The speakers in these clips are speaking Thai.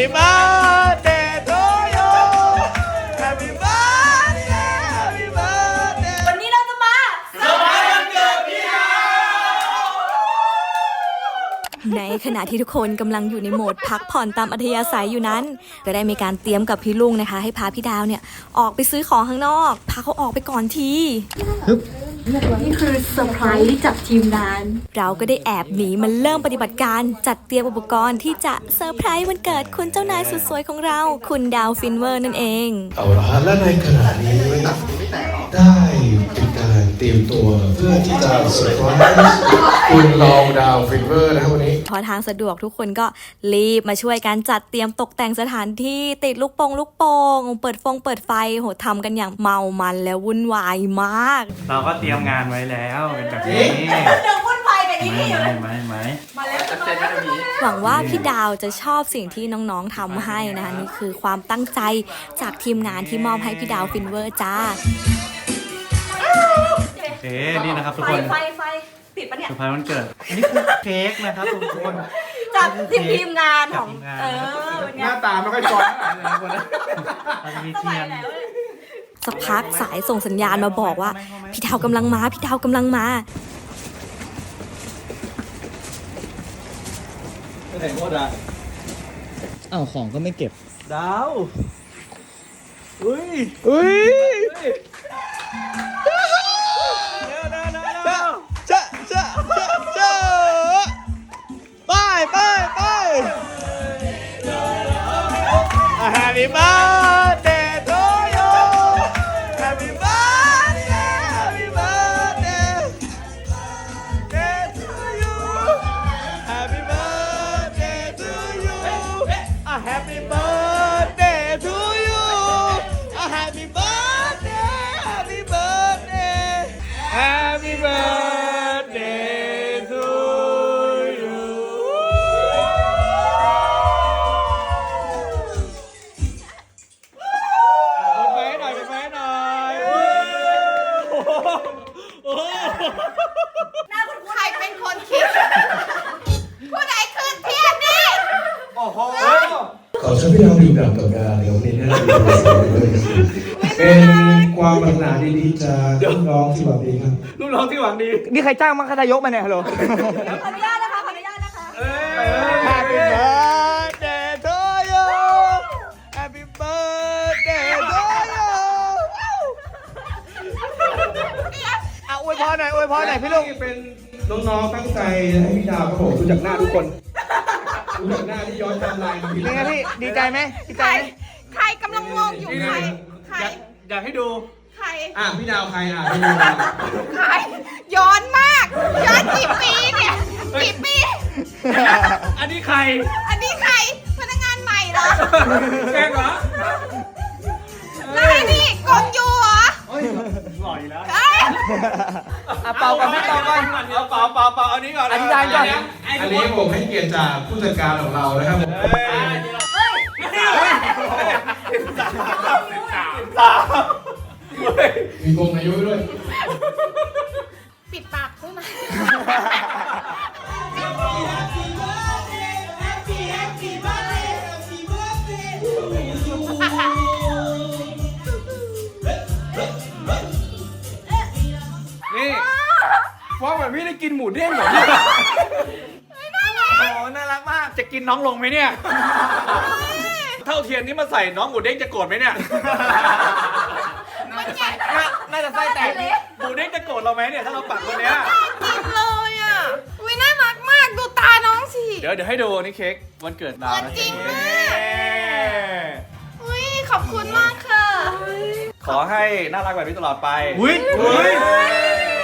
Happy birthday to you Happy birthday Happy birthday วันนี้เราจะมาในขณะที่ทุกคนกำลังอยู่ในโหมดพักผ่อนตามอัธยาศัยอยู่นั้น ก็ได้มีการเตรียมกับพี่ลุงนะคะ ให้พาพี่ดาวเนี่ย ออกไปซื้อของข้างนอก พาเขาออกไปก่อนที นี่คือเซอร์ไพรส์จากทีมงาน เราก็ได้แอบหนีมันเริ่มปฏิบัติการจัดเตรียมอุปกรณ์ที่จะเซอร์ไพรส์วันเกิดคุณเจ้านายสุดสวยของเรา คุณดาวฟินเวอร์นั่นเอง เอาละฮะและในขณะนี้ได้เป็นการ เตรียมตัวเพื่อที่จะเซอร์ไพรส์คุณลองดาวฟินเวอร์นะครับวันนี้ พอทางสะดวกทุกคนก็รีบมาช่วยกันจัดเตรียมตกแต่งสถานที่ติดลูกโป่งลูกโป่งเปิดฟงเปิดไฟโหทำกันอย่างเมามันและวุ่นวายมาก เราก็เตรียมงานไว้แล้วเป็นแบบนี้เดี๋ยววุ่นวายกับอีไม่นี่อยู่ไม่ไม่ไม่มาแล้วจะมาแล้วหวังว่าพี่ดาวจะชอบสิ่งที่น้องๆทำให้นะคะนี่คือความตั้งใจจากทีมงานที่มอบให้พี่ดาวฟินเวอร์จ้าโอ เคนี่นะครับทุกไฟคนไฟไฟติดปะเนี่ย สุดท้ายวันเกิดอันนี้คือเค้กนะครับทุกคน จากทีมทีมงานของ จากทีมงาน เออเป็นหไงน้าตาไม่ค่อยจอยเท่าไหร่เลยนะคนนั้นเราจะมีเทียนสักพักสายส่งสัญญาณมาบอกว่า พี่ดาวกำลังมา พี่ดาวกำลังมาอ้าวของก็ไม่เก็บ ดาวอุ้ยอุ้ย A happy birthday to you. A happy birthday Happy birthday. Happy birthday อเชิญพี่ดาวดื่มด่ำกับการในวันนี้นะครับเป็นความปรารถนาดีๆจากน้องที่หวังดีครับลูกน้องที่หวังดีนี่ใครจ้างมังคทายกมาเนี่ยฮัลโหลขออนุญาตนะคะขออนุญาตนะคะ Happy birthday to you Happy birthday to you อะอวยพรหน่อยอวยพรหน่อยพี่ลุง เป็นน้องๆตั้งใจให้พี่ดาวครับผมดูจากหน้าทุกคน ดูจากหน้าที่ย้อนไทม์ไลน์มาพี่เป็นไงพี่ดีใจไหมดีใจใคร ไหมใครกำลังงงอยู่ใคร ใคร อยากอยากให้ดู ใคร อะพี่ดาวใครอะพี่ดาวใคร ย้อนมาก ย้อนกี่ปีเนี่ยกี่ปี อันนี้ใคร อันนี้ใคร พนักงานใหม่เหรอ แกล้งเหรอแล้วไอ้นี่กดอยู่เหรอหล่ออยู่แล้วเอ้ยอะเป่าก่อนพี่เป่าก่อน เอาเปล่าเปล่าเปล่าอันนี้ก่อนอธิษฐานก่อน อันนี้ผมให้เกียรติจากผู้จัดการของเรานะครับผมมีกงอายุด้วย ปิดปากด้วยนะนี่ฟ้องแบบพี่ได้กินหมูเด้งเหรอเนี่ยโอ้น่ารักมาก จะกินน้องลงไหมเนี่ย เท่าเทียนนี้มาใส่น้องหมูเด้งจะโกรธไหมเนี่ย น่าจะไส้แตกหมูเด้งจะโกรธเราไหมเนี่ยถ้าเราปักคนเนี้ย กินเลยอะวิน่ารักมากดูตาน้องสิ เดี๋ยวเดี๋ยวให้ดูนี่เค้กวันเกิดดาวนะจริงมากเย้อุ้ยขอบคุณมากค่ะ ขอให้น่ารักแบบนี้ตลอดไป อุ้ยอุ้ย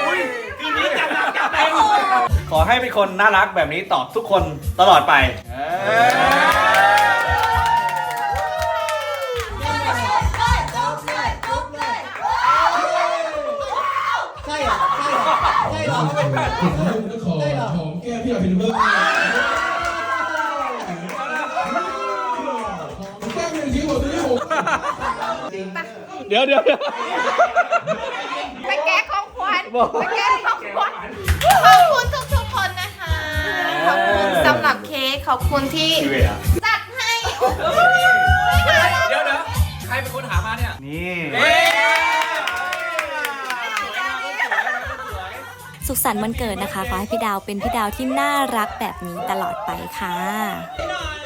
อุ้ยคืนนี้จับหนักจับเต็ม ขอให้เป็นคนน่ารักแบบนี้ตอบทุกคนตลอดไปใช่เหรอใช่เหรอใช่เหรอเห็นแล้วก็ขอหอมแก้มพี่ดาวฟินเบอร์แก้มหนึ่งทีผมดูที่ผมเดี๋ยวเดี๋ยวเดี๋ยวไปแก้ของขวัญไปแก้ของขวัญขอบคุณ ขอบคุณสำหรับเค้กขอบคุณที่ชีวิตอะจัดให้โอ้เดี๋ยวเดี๋ยวใครเป็นคนหามาเนี่ย นี่เอ๊ะสุขสันต์วันเกิดนะคะ ขอให้พี่ดาวเป็นพี่ดาวที่น่ารักแบบนี้ตลอดไปค่ะเ